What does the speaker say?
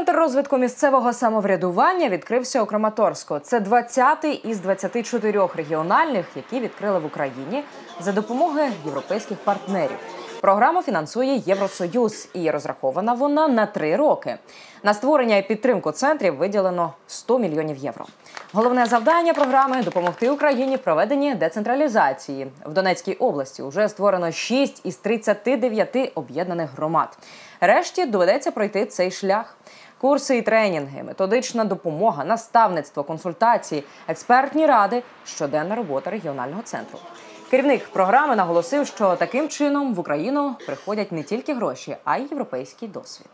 Центр розвитку місцевого самоврядування відкрився у Краматорську. Це 20-й із 24 регіональних, які відкрили в Україні за допомогою європейських партнерів. Програму фінансує Євросоюз і розрахована вона на три роки. На створення і підтримку центрів виділено 100 мільйонів євро. Головне завдання програми допомогти Україні в проведенні децентралізації. В Донецькій області вже створено 6 із 39 об'єднаних громад. Решті доведеться пройти цей шлях. Курси і тренінги, методична допомога, наставництво, консультації, експертні ради, щоденна робота регіонального центру. Керівник програми наголосив, що таким чином в Україну приходять не тільки гроші, а й європейський досвід.